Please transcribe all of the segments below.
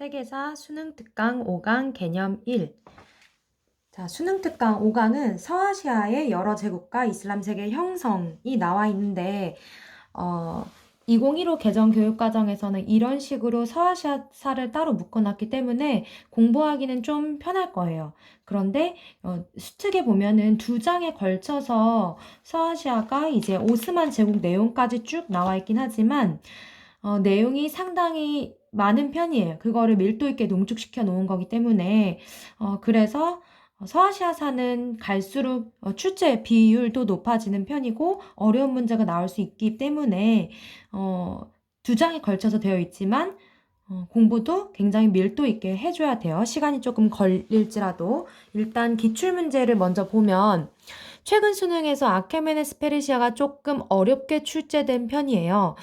세계사 수능 특강 5강 개념 1. 자, 수능 특강 5강은 서아시아의 여러 제국과 이슬람 세계 형성이 나와 있는데 어 2015 개정 교육과정에서는 이런 식으로 서아시아사를 따로 묶어놨기 때문에 공부하기는 좀 편할 거예요. 그런데 어, 수특에 보면은 두 장에 걸쳐서 서아시아가 이제 오스만 제국 내용까지 쭉 나와 있긴 하지만 어, 내용이 상당히 많은 편이에요. 그거를 밀도 있게 농축시켜 놓은 거기 때문에 어, 그래서 서아시아사는 갈수록 어, 출제 비율도 높아지는 편이고 어려운 문제가 나올 수 있기 때문에 어, 두 장에 걸쳐서 되어 있지만 어, 공부도 굉장히 밀도 있게 해줘야 돼요. 시간이 조금 걸릴지라도 일단 기출 문제를 먼저 보면 최근 수능에서 아케메네 스 페르시아가 조금 어렵게 출제된 편이에요.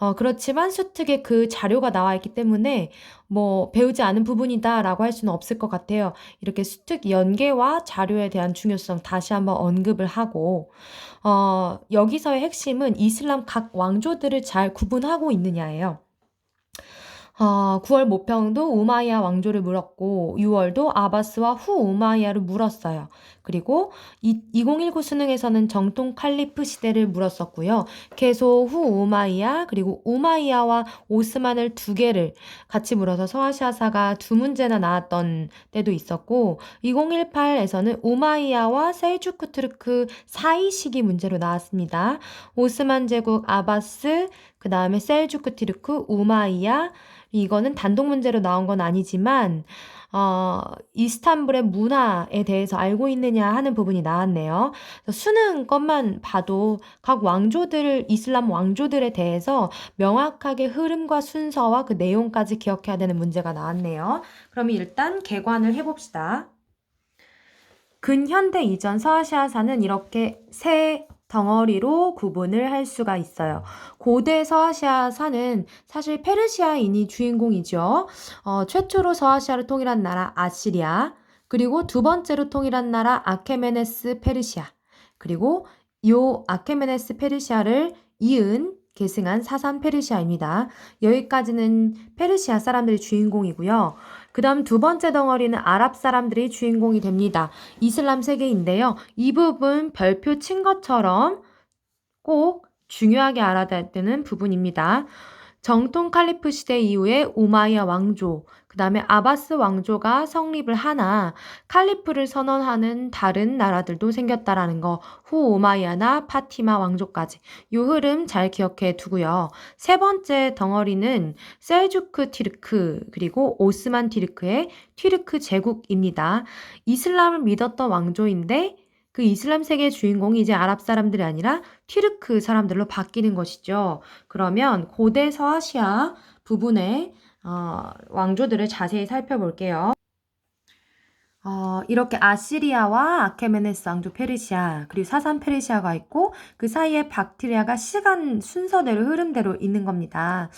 어, 그렇지만 수특에 그 자료가 나와 있기 때문에 뭐 배우지 않은 부분이다라고 할 수는 없을 것 같아요. 이렇게 수특 연계와 자료에 대한 중요성 다시 한번 언급을 하고 어, 여기서의 핵심은 이슬람 각 왕조들을 잘 구분하고 있느냐예요. 어, 9월 모평도 우마이야 왕조를 물었고 6월도 아바스와 후 우마이야를 물었어요. 그리고 이, 2019 수능에서는 정통 칼리프 시대를 물었었고요. 계속 후 우마이야 그리고 우마이야와 오스만을 두 개를 같이 물어서 서아시아사가 두 문제나 나왔던 때도 있었고 2018에서는 우마이야와 셀주크 트르크 사이 시기 문제로 나왔습니다. 오스만 제국 아바스 그 다음에 셀주크 트르크 우마이야 이거는 단독 문제로 나온 건 아니지만 어, 이스탄불의 문화에 대해서 알고 있느냐 하는 부분이 나왔네요. 수능 것만 봐도 각 왕조들, 이슬람 왕조들에 대해서 명확하게 흐름과 순서와 그 내용까지 기억해야 되는 문제가 나왔네요. 그럼 일단 개관을 해봅시다. 근현대 이전 서아시아사는 이렇게 세 덩어리로 구분을 할 수가 있어요. 고대 서아시아사는 사실 페르시아인이 주인공이죠. 어, 최초로 서아시아를 통일한 나라 아시리아, 그리고 두 번째로 통일한 나라 아케메네스 페르시아, 그리고 요 아케메네스 페르시아를 이은 계승한 사산 페르시아입니다. 여기까지는 페르시아 사람들이 주인공이고요. 그 다음 두 번째 덩어리는 아랍 사람들이 주인공이 됩니다. 이슬람 세계인데요. 이 부분 별표 친 것처럼 꼭 중요하게 알아야 되는 부분입니다. 정통 칼리프 시대 이후에 우마이야 왕조, 그 다음에 아바스 왕조가 성립을 하나 칼리프를 선언하는 다른 나라들도 생겼다라는 거, 후 우마이야나 파티마 왕조까지. 요 흐름 잘 기억해 두고요. 세 번째 덩어리는 셀주크 티르크, 그리고 오스만 티르크의 티르크 제국입니다. 이슬람을 믿었던 왕조인데 그 이슬람 세계의 주인공이 이제 아랍 사람들이 아니라 튀르크 사람들로 바뀌는 것이죠. 그러면 고대 서아시아 부분의 어, 왕조들을 자세히 살펴볼게요. 어, 이렇게 아시리아와 아케메네스 왕조 페르시아, 그리고 사산 페르시아가 있고, 그 사이에 박트리아가 시간 순서대로 흐름대로 있는 겁니다.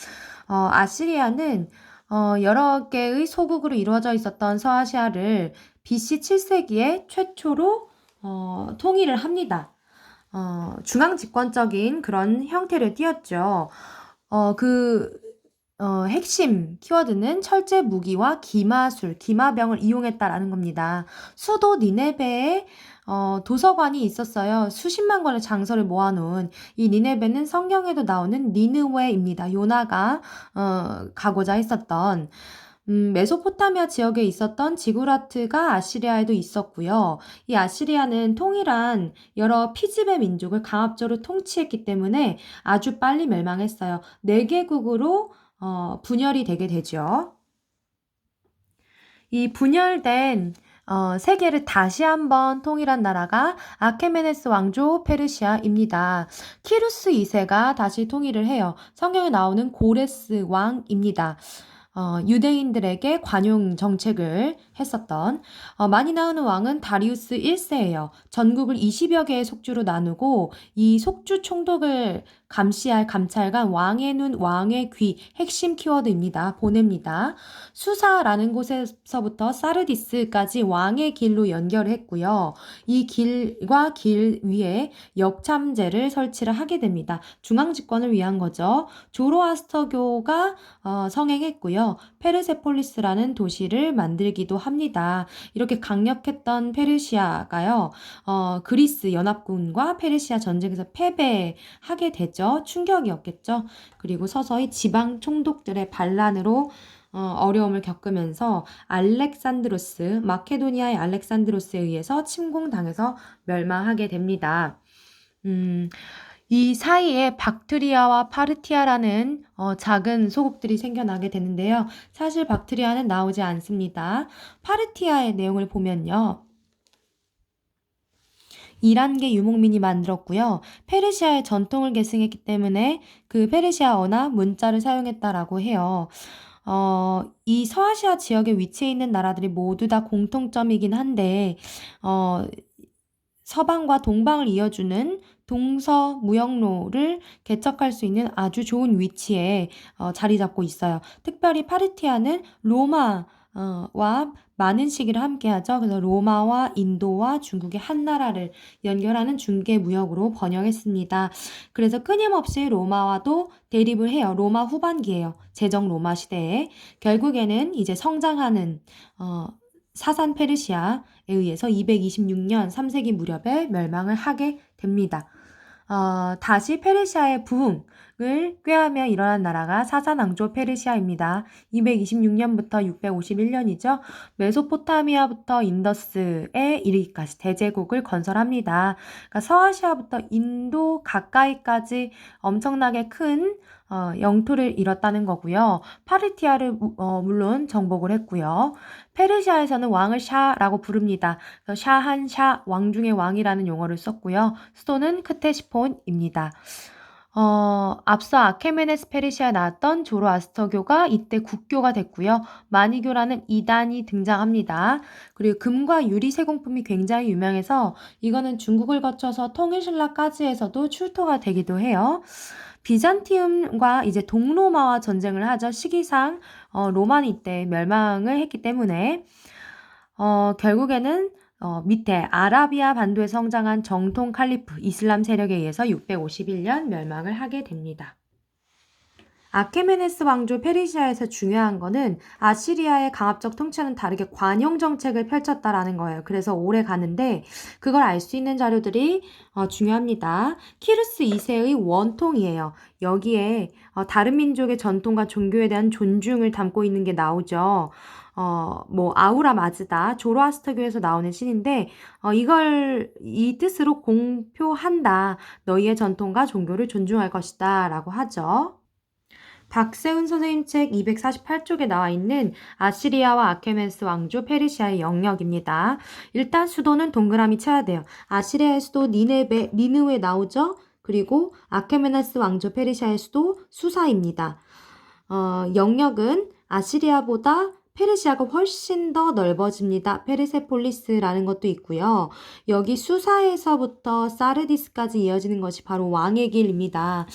어, 아시리아는 어, 여러 개의 소국으로 이루어져 있었던 서아시아를 BC 7세기에 최초로 어, 통일을 합니다. 어, 중앙 집권적인 그런 형태를 띄었죠. 어, 그, 어, 핵심 키워드는 철제 무기와 기마술, 기마병을 이용했다라는 겁니다. 수도 니네베에 어, 도서관이 있었어요. 수십만 권의 장서를 모아 놓은 이 니네베는 성경에도 나오는 니느웨입니다. 요나가 어, 가고자 했었던 음, 메소포타미아 지역에 있었던 지구라트가 아시리아에도 있었고요. 이 아시리아는 통일한 여러 피지배 민족을 강압적으로 통치했기 때문에 아주 빨리 멸망했어요. 네 개국으로 어, 분열이 되게 되죠. 이 분열된 어, 세계를 다시 한번 통일한 나라가 아케메네스 왕조 페르시아입니다. 키루스 2세가 다시 통일을 해요. 성경에 나오는 고레스 왕입니다. 어, 유대인들에게 관용 정책을 했었던 어, 많이 나오는 왕은 다리우스 1세예요. 전국을 20여 개의 속주로 나누고 이 속주 총독을 감시할 감찰관 왕의 눈, 왕의 귀 핵심 키워드입니다. 보냅니다. 수사라는 곳에서부터 사르디스까지 왕의 길로 연결했고요. 이 길과 길 위에 역참제를 설치를 하게 됩니다. 중앙 집권을 위한 거죠. 조로아스터교가 어, 성행했고요. 페르세폴리스라는 도시를 만들기도 합니다. 이렇게 강력했던 페르시아가요, 어, 그리스 연합군과 페르시아 전쟁에서 패배하게 되죠. 충격이었겠죠. 그리고 서서히 지방 총독들의 반란으로 어, 어려움을 겪으면서 알렉산드로스, 마케도니아의 알렉산드로스에 의해서 침공당해서 멸망하게 됩니다. 음, 이 사이에 박트리아와 파르티아라는 어, 작은 소국들이 생겨나게 되는데요. 사실 박트리아는 나오지 않습니다. 파르티아의 내용을 보면요. 이란계 유목민이 만들었고요. 페르시아의 전통을 계승했기 때문에 그 페르시아어나 문자를 사용했다라고 해요. 어, 이 서아시아 지역에 위치해 있는 나라들이 모두 다 공통점이긴 한데, 어, 서방과 동방을 이어주는 동서 무역로를 개척할 수 있는 아주 좋은 위치에 어, 자리 잡고 있어요. 특별히 파르티아는 로마와 많은 시기를 함께 하죠. 그래서 로마와 인도와 중국의 한 나라를 연결하는 중개 무역으로 번영했습니다. 그래서 끊임없이 로마와도 대립을 해요. 로마 후반기예요. 제정 로마 시대에 결국에는 이제 성장하는 어, 사산 페르시아에 의해서 226년 3세기 무렵에 멸망을 하게 됩니다. 어, 다시 페르시아의 부흥 을 꾀하며 일어난 나라가 사산왕조 페르시아입니다. 226년부터 651년이죠. 메소포타미아부터 인더스에 이르기까지 대제국을 건설합니다. 그러니까 서아시아부터 인도 가까이까지 엄청나게 큰 어, 영토를 잃었다는 거고요. 파르티아를 어, 물론 정복을 했고요. 페르시아에서는 왕을 샤라고 부릅니다. 샤한 샤, 왕 중의 왕이라는 용어를 썼고요. 수도는 크테시폰입니다. 어, 앞서 아케메네스 페르시아에 나왔던 조로아스터교가 이때 국교가 됐고요. 마니교라는 이단이 등장합니다. 그리고 금과 유리 세공품이 굉장히 유명해서 이거는 중국을 거쳐서 통일신라까지에서도 출토가 되기도 해요. 비잔티움과 이제 동로마와 전쟁을 하죠. 시기상 어, 로마는 이때 멸망을 했기 때문에 어, 결국에는 어, 밑에 아라비아 반도에 성장한 정통 칼리프 이슬람 세력에 의해서 651년 멸망을 하게 됩니다. 아케메네스 왕조 페르시아에서 중요한 거는 아시리아의 강압적 통치와는 다르게 관용 정책을 펼쳤다라는 거예요. 그래서 오래 가는데 그걸 알 수 있는 자료들이 어, 중요합니다. 키루스 2세의 원통이에요. 여기에 어, 다른 민족의 전통과 종교에 대한 존중을 담고 있는 게 나오죠. 어, 뭐, 아우라 마즈다, 조로아스터교에서 나오는 신인데, 어, 이걸 이 뜻으로 공표한다. 너희의 전통과 종교를 존중할 것이다. 라고 하죠. 박세훈 선생님 책 248쪽에 나와 있는 아시리아와 아케멘스 왕조 페르시아의 영역입니다. 일단 수도는 동그라미 쳐야 돼요. 아시리아의 수도 니네베, 니느웨 나오죠? 그리고 아케메네스 왕조 페르시아의 수도 수사입니다. 어, 영역은 아시리아보다 페르시아가 훨씬 더 넓어집니다. 페르세폴리스라는 것도 있고요. 여기 수사에서부터 사르디스까지 이어지는 것이 바로 왕의 길입니다.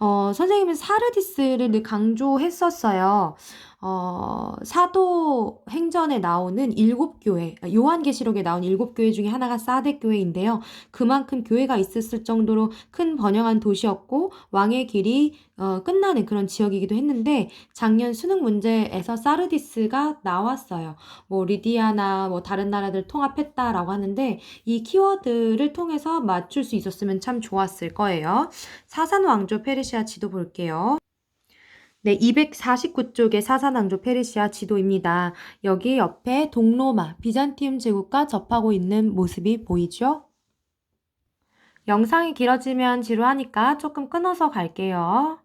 어, 선생님은 사르디스를 늘 강조했었어요. 어, 사도 행전에 나오는 일곱 교회, 요한계시록에 나온 일곱 교회 중에 하나가 사대 교회인데요. 그만큼 교회가 있었을 정도로 큰 번영한 도시였고 왕의 길이 어, 끝나는 그런 지역이기도 했는데 작년 수능 문제에서 사르디스가 나왔어요. 뭐 리디아나 뭐 다른 나라들 통합했다라고 하는데 이 키워드를 통해서 맞출 수 있었으면 참 좋았을 거예요. 사산 왕조 페르시아 지도 볼게요. 네, 249쪽의 사사낭조 페르시아 지도입니다. 여기 옆에 동로마, 비잔티움 제국과 접하고 있는 모습이 보이죠? 영상이 길어지면 지루하니까 조금 끊어서 갈게요.